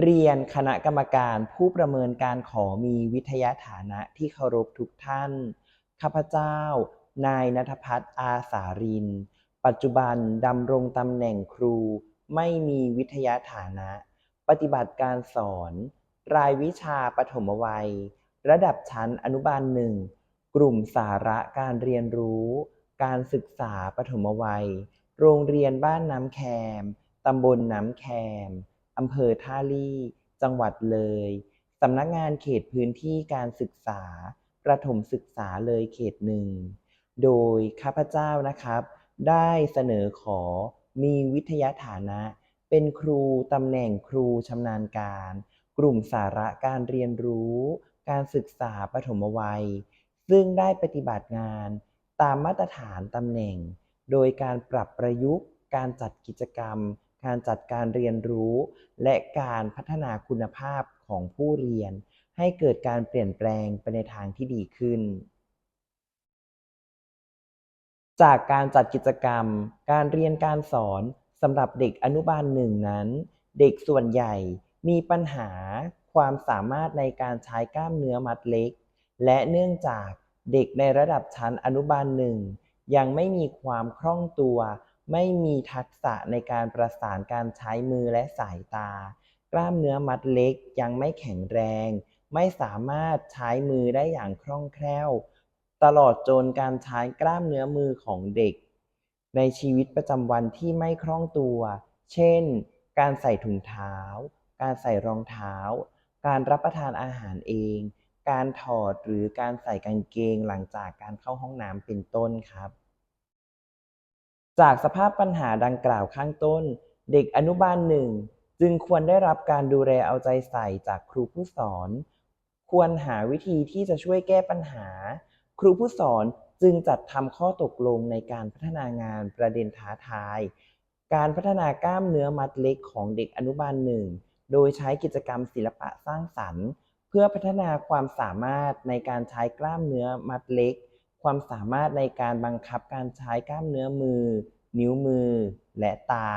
เรียนคณะกรรมการผู้ประเมินการขอมีวิทยาฐานะที่เคารพทุกท่าน ข้าพเจ้า นายณัฐพัฒน์อาสาริน ปัจจุบันดำรงตำแหน่งครู ไม่มีวิทยาฐานะ ปฏิบัติการสอน รายวิชาปฐมวัย ระดับชั้นอนุบาลหนึ่งกลุ่มสาระการเรียนรู้ การศึกษาปฐมวัย โรงเรียนบ้านน้ำแคม ตำบลน้ำแคม อำเภอท่าลี่ จังหวัดเลย สำนักงานเขตพื้นที่การศึกษา ประถมศึกษาเลยเขตหนึ่ง โดยข้าพเจ้านะครับ ได้เสนอขอมีวิทยาฐานะ เป็นครูตำแหน่งครูชำนาญการ กลุ่มสาระการเรียนรู้ การศึกษาปฐมวัย ซึ่งได้ปฏิบัติงานตามมาตรฐานตำแหน่ง โดยการปรับประยุกต์ การจัดกิจกรรม การจัดการเรียนรู้ และการพัฒนาคุณภาพของผู้เรียน ให้เกิดการเปลี่ยนแปลงไปในทางที่ดีขึ้น จากการจัดกิจกรรม การเรียนการสอนสำหรับเด็กอนุบาลหนึ่งนั้น เด็กส่วนใหญ่มีปัญหา ความสามารถในการใช้กล้ามเนื้อมัดเล็ก และเนื่องจากเด็กในระดับชั้นอนุบาลหนึ่งยังไม่มีความคล่องตัว ไม่มีทักษะในการประสานการใช้มือและสายตา กล้ามเนื้อมัดเล็กยังไม่แข็งแรง ไม่สามารถใช้มือได้อย่างคล่องแคล่ว ตลอดจนการใช้กล้ามเนื้อมือของเด็ก ในชีวิตประจำวันที่ไม่คล่องตัว เช่น การใส่ถุงเท้า การใส่รองเท้า การรับประทานอาหารเอง การถอดหรือการใส่กางเกงหลังจากการเข้าห้องน้ำเป็นต้นครับ จากสภาพปัญหาดังกล่าวข้างต้น เด็กอนุบาลหนึ่งจึงควรได้รับการดูแลเอาใจใส่จากครูผู้สอน ควรหาวิธีที่จะช่วยแก้ปัญหา ครูผู้สอนจึงจัดทำข้อตกลงในการพัฒนางานประเด็นท้าทาย การพัฒนากล้ามเนื้อมัดเล็กของเด็กอนุบาลหนึ่ง โดยใช้กิจกรรมศิลปะสร้างสรรค์ เพื่อพัฒนาความสามารถในการใช้กล้ามเนื้อมัดเล็ก ความสามารถในการบังคับการใช้กล้ามเนื้อมือ นิ้วมือ และตา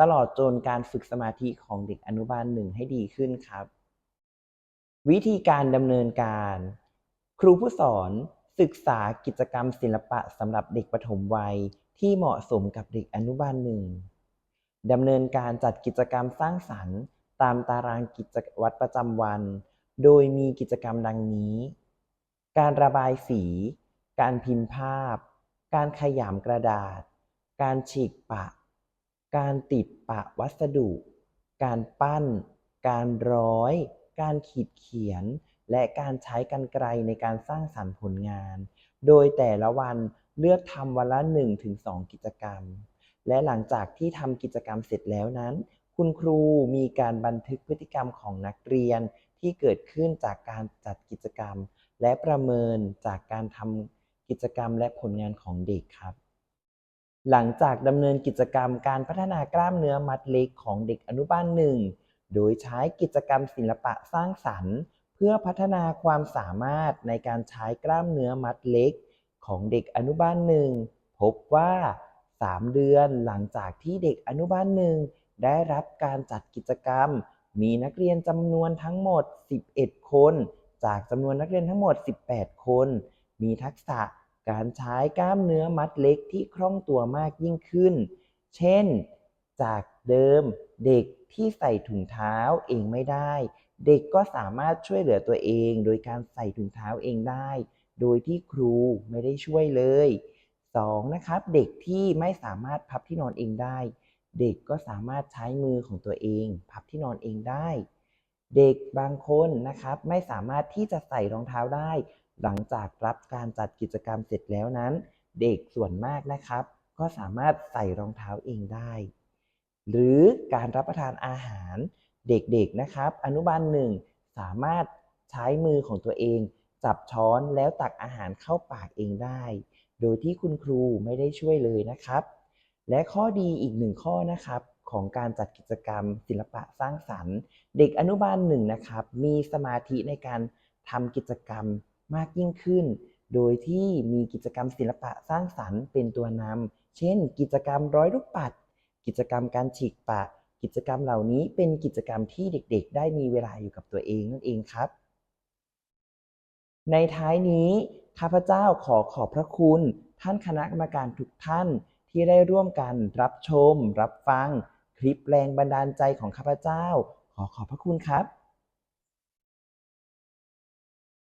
ตลอดจนการฝึกสมาธิของเด็กอนุบาลหนึ่งให้ดีขึ้นครับ วิธีการดำเนินการ ครูผู้สอนศึกษากิจกรรมศิลปะสำหรับเด็กปฐมวัยที่เหมาะสมกับเด็กอนุบาลหนึ่งดำเนินการจัดกิจกรรมสร้างสรรค์ ตามตารางกิจวัตรประจำวัน โดยมีกิจกรรมดังนี้ การระบายสี การพิมพ์ภาพ การขยำกระดาษ การฉีกปะ การติดปะวัสดุ การปั้น การร้อย การขีดเขียน และการใช้กรรไกรในการสร้างสรรค์ผลงาน โดยแต่ละวันเลือกทำวันละ 1-2 กิจกรรม และหลังจากที่ทำกิจกรรมเสร็จแล้วนั้น คุณครูมีการบันทึกพฤติกรรมของนักเรียนที่เกิดขึ้นจากการจัดกิจกรรม และประเมินจากการทำกิจกรรมและผลงานของเด็กครับ หลังจากดำเนินกิจกรรมการพัฒนากล้ามเนื้อมัดเล็กของเด็กอนุบาลหนึ่งโดยใช้กิจกรรมศิลปะสร้างสรรค์ เพื่อพัฒนาความสามารถในการใช้กล้ามเนื้อมัดเล็ก ของเด็กอนุบาลหนึ่งพบว่า 3 เดือนหลังจากที่เด็กอนุบาลหนึ่ง ได้รับการจัดกิจกรรม มีนักเรียนจำนวนทั้งหมด 11 คน จากจำนวนนักเรียนทั้งหมด 18 คน มีทักษะการใช้กล้ามเนื้อมัดเล็กที่คล่องตัวมากยิ่งขึ้น เช่น จากเดิมเด็กที่ใส่ถุงเท้าเองไม่ได้ เด็กก็สามารถช่วยเหลือตัวเอง โดยการใส่ถุงเท้าเองได้ โดยที่ครูไม่ได้ช่วยเลย 2. นะครับ เด็กที่ไม่สามารถพับที่นอนเองได้ เด็กก็สามารถใช้มือของตัวเอง พับที่นอนเองได้ เด็กบางคนนะครับไม่สามารถที่จะใส่รองเท้าได้ หลังจากรับการจัดกิจกรรมเสร็จแล้วนั้น เด็กส่วนมากนะครับ ก็สามารถใส่รองเท้าเองได้ หรือการรับประทานอาหารเด็กๆนะครับ อนุบาลหนึ่งสามารถใช้มือของตัวเอง จับช้อนแล้วตักอาหารเข้าปากเองได้ โดยที่คุณครูไม่ได้ช่วยเลยนะครับ และข้อดีอีกหนึ่งข้อนะครับของการจัดกิจกรรม ศิลปะสร้างสรรค์ เด็กอนุบาลหนึ่งนะครับ มีสมาธิในการทำกิจกรรมมากยิ่งขึ้น โดยที่มีกิจกรรมศิลปะสร้างสรรค์เป็นตัวนำเช่น กิจกรรมร้อยลูกปัด กิจกรรมการฉีกปะ กิจกรรมเหล่านี้เป็นกิจกรรมที่เด็กๆ ได้มีเวลาอยู่กับตัวเองนั่นเองครับ ในท้ายนี้ข้าพเจ้าขอขอบพระคุณ ท่านคณะกรรมการทุกท่าน ที่ได้ร่วมกันรับชม รับฟัง คลิปแรงบันดาลใจของข้าพเจ้า ขอขอบพระคุณครับ